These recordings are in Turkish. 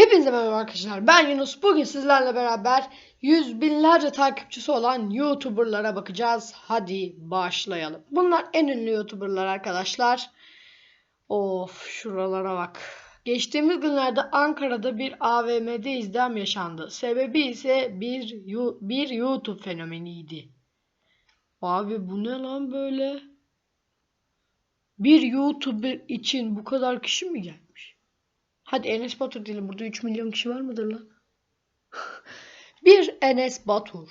Hepinize merhaba arkadaşlar. Ben Yunus. Bugün sizlerle beraber yüz binlerce takipçisi olan YouTuber'lara bakacağız. Hadi başlayalım. Bunlar en ünlü YouTuber'lar arkadaşlar. Of şuralara bak. Geçtiğimiz günlerde Ankara'da bir AVM'de izdiham yaşandı. Sebebi ise bir, bir YouTube fenomeniydi. Abi bu ne lan böyle? Bir YouTuber için bu kadar kişi mi gelmiş? Hadi Enes Batur diyelim. Burada 3 milyon kişi var mıdır lan? bir Enes Batur.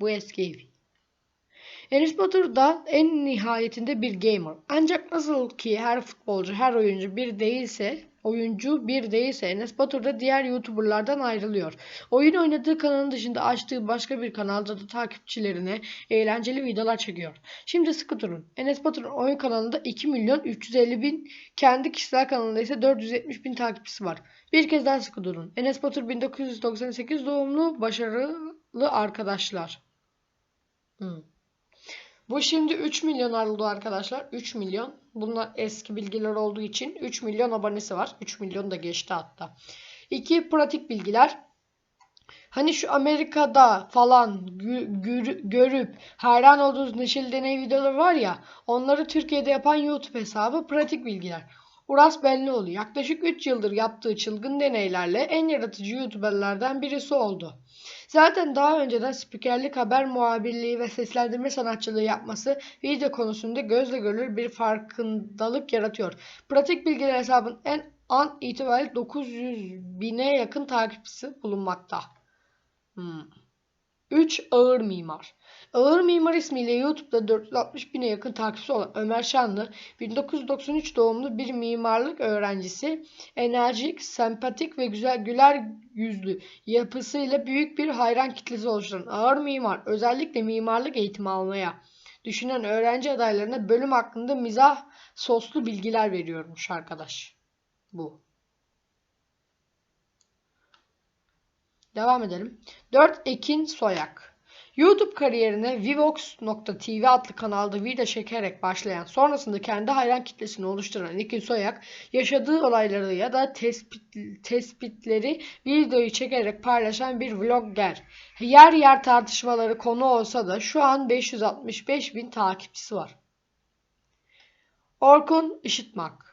Bu eski. Enes Batur da en nihayetinde bir gamer. Ancak nasıl ki her futbolcu, her oyuncu bir değilse, oyuncu bir değilse Enes Batur da diğer YouTuber'lardan ayrılıyor. Oyun oynadığı kanalın dışında açtığı başka bir kanalda da takipçilerine eğlenceli videolar çekiyor. Şimdi sıkı durun. Enes Batur'un oyun kanalında 2 milyon 350 bin, kendi kişisel kanalında ise 470 bin takipçisi var. Bir kez daha sıkı durun. Enes Batur 1998 doğumlu başarılı arkadaşlar. Hmm. Bu şimdi 3 milyon oldu arkadaşlar. 3 milyon. Bunlar eski bilgiler olduğu için 3 milyon abonesi var. 3 milyon da geçti hatta. İki pratik bilgiler. Hani şu Amerika'da falan gür- görüp hayran olduğunuz neşeli deney videoları var ya onları Türkiye'de yapan YouTube hesabı pratik bilgiler. Uras Benlioğlu yaklaşık 3 yıldır yaptığı çılgın deneylerle en yaratıcı YouTuber'lardan birisi oldu. Zaten daha önceden spikerlik, haber muhabirliği ve seslendirme sanatçılığı yapması video konusunda gözle görülür bir farkındalık yaratıyor. Pratik bilgiler hesabın en an itibariyle 900 bine yakın takipçisi bulunmakta. Hmm. 3 ağır mimar. Ağır Mimar ismiyle YouTube'da 460 bine yakın takipçisi olan Ömer Şanlı 1993 doğumlu bir mimarlık öğrencisi. Enerjik, sempatik ve güzel güler yüzlü yapısıyla büyük bir hayran kitlesi oluşturan Ağır Mimar özellikle mimarlık eğitimi almaya düşünen öğrenci adaylarına bölüm hakkında mizah soslu bilgiler veriyormuş arkadaş. Bu. Devam edelim. 4 Ekin Soyak. YouTube kariyerine Vivox.tv adlı kanalda video çekerek başlayan sonrasında kendi hayran kitlesini oluşturan Ekin Soyak yaşadığı olayları ya da tespit, tespitleri videoyu çekerek paylaşan bir vlogger. Yer yer tartışmaları konu olsa da şu an 565 bin takipçisi var. Orkun Işıtmak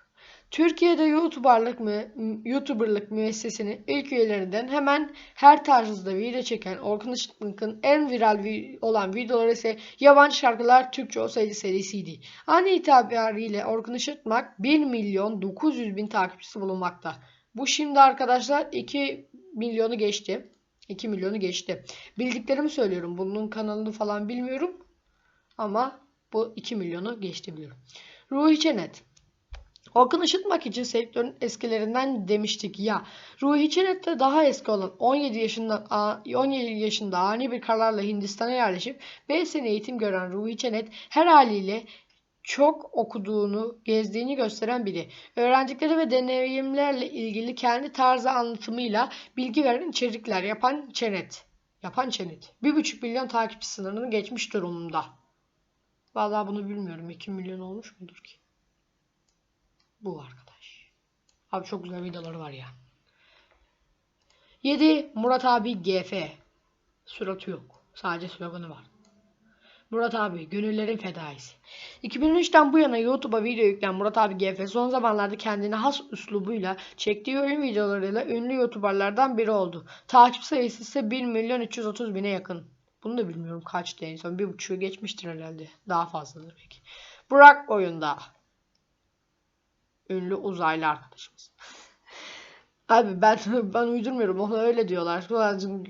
Türkiye'de YouTuber'lık mı YouTuber'lık müessesinin ilk üyelerinden hemen her tarzda video çeken Orkun Işıtmak'ın en viral vi- olan videoları ise Yabancı Şarkılar Türkçe Olsaydı serisiydi. An itibariyle Orkun Işıtmak 1 milyon 900 bin takipçisi bulunmakta. Bu şimdi arkadaşlar 2 milyonu geçti. 2 milyonu geçti. Bildiklerimi söylüyorum. Bunun kanalını falan bilmiyorum. Ama bu 2 milyonu geçti biliyorum. Ruhi Çenet. Orkun Işıtmak için sektörün eskilerinden demiştik ya. Ruhi Çenet'te daha eski olan 17 yaşında 17 yaşında ani bir kararla Hindistan'a yerleşip 5 sene eğitim gören Ruhi Çenet her haliyle çok okuduğunu, gezdiğini gösteren biri. Öğrendikleri ve deneyimlerle ilgili kendi tarzı anlatımıyla bilgi veren içerikler yapan Çenet. Yapan Çenet. 1,5 milyon takipçi sınırını geçmiş durumda. Vallahi bunu bilmiyorum. 2 milyon olmuş mudur ki? Bu arkadaş. Abi çok güzel videoları var ya. 7. Murat abi GF. Suratı yok. Sadece sloganı var. Murat abi gönüllerin fedaisi. 2003'ten bu yana YouTube'a video yükleyen Murat abi GF son zamanlarda kendine has üslubuyla çektiği oyun videolarıyla ünlü YouTuber'lardan biri oldu. Takip sayısı ise 1 milyon 330 bine yakın. Bunu da bilmiyorum kaçtı en son. Bir buçuğu geçmiştir herhalde. Daha fazladır belki. Burak oyunda. Ünlü uzaylı arkadaşımız. Abi ben ben uydurmuyorum. Ona öyle diyorlar.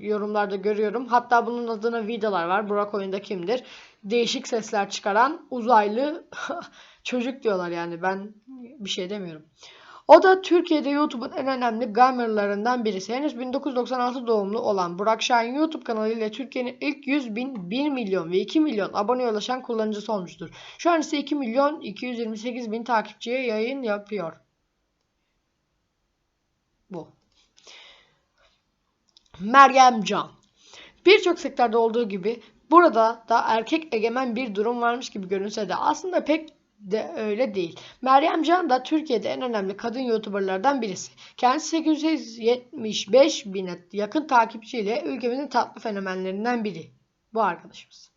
Yorumlarda görüyorum. Hatta bunun adına videolar var. Burak oyunda kimdir? Değişik sesler çıkaran uzaylı çocuk diyorlar yani. Ben bir şey demiyorum. O da Türkiye'de YouTube'un en önemli gamerlarından birisi. Henüz 1996 doğumlu olan Burak Şahin YouTube kanalıyla Türkiye'nin ilk 100 bin, 1 milyon ve 2 milyon aboneye ulaşan kullanıcısı olmuştur. Şu an ise 2 milyon 228 bin takipçiye yayın yapıyor. Bu. Meryem Can. Birçok sektörde olduğu gibi burada da erkek egemen bir durum varmış gibi görünse de aslında pek de öyle değil. Meryem Can da Türkiye'de en önemli kadın YouTuberlardan birisi. Kendisi 875 bine yakın takipçiyle ülkemizin tatlı fenomenlerinden biri. Bu arkadaşımız.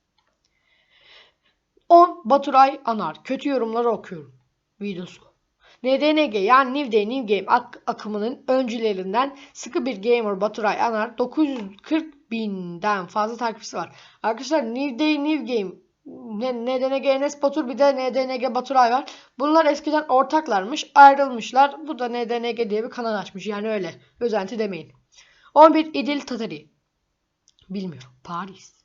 10. Baturay Anar. Kötü yorumları okuyorum. Videosu. NDNG yani New Day New Game ak- akımının öncülerinden sıkı bir gamer Baturay Anar 940 binden fazla takipçisi var. Arkadaşlar New Day New Game ne, NDNG Enes Batur bir de NDNG Baturay var. Bunlar eskiden ortaklarmış ayrılmışlar. Bu da NDNG diye bir kanal açmış yani öyle. Özenti demeyin. 11 İdil Tatari. Bilmiyorum. Paris.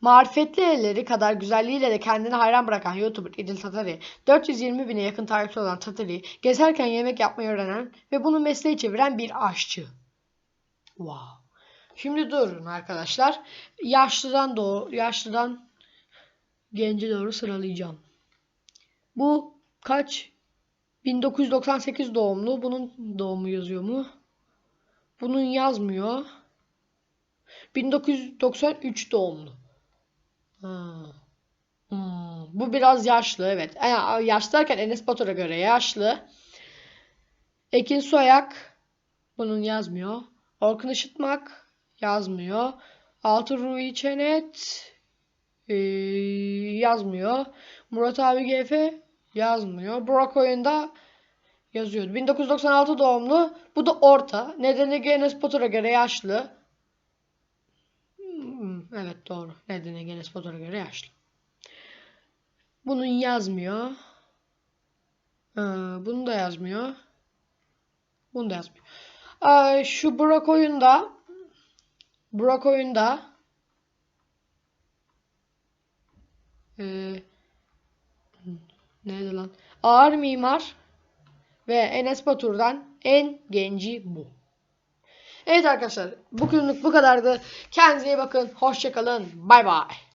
Marifetli elleri kadar güzelliğiyle de kendini hayran bırakan YouTuber İdil Tatari, 420 bine yakın takipçi olan Tatari, gezerken yemek yapmayı öğrenen ve bunu mesleğe çeviren bir aşçı. Wow. Şimdi durun arkadaşlar. Yaşlıdan doğru, yaşlıdan gence doğru sıralayacağım. Bu kaç? 1998 doğumlu. Bunun doğumu yazıyor mu? Bunun yazmıyor. 1993 doğumlu. Ha. Hmm, Bu biraz yaşlı evet. Yani yaşlı derken Enes Batur'a göre yaşlı. Ekin Soyak bunun yazmıyor. Orkun Işıtmak yazmıyor. Altı Ruhi Çenet ee, yazmıyor. Murat abi GF yazmıyor. Burak Oyun'da yazıyordu. 1996 doğumlu. Bu da orta. Nedeni Enes Batur'a göre yaşlı. Hmm, Evet doğru. Nedeni Enes Batur'a göre yaşlı. Bunun yazmıyor. Ee, bunu da yazmıyor. Bunu da yazmıyor. Ee, şu Burak oyunda Burak oyunda ee, neydi lan? Ağır mimar ve Enes Batur'dan en genci bu. Evet arkadaşlar bugünlük bu kadardı. Kendinize iyi bakın. Hoşçakalın. Bay bay.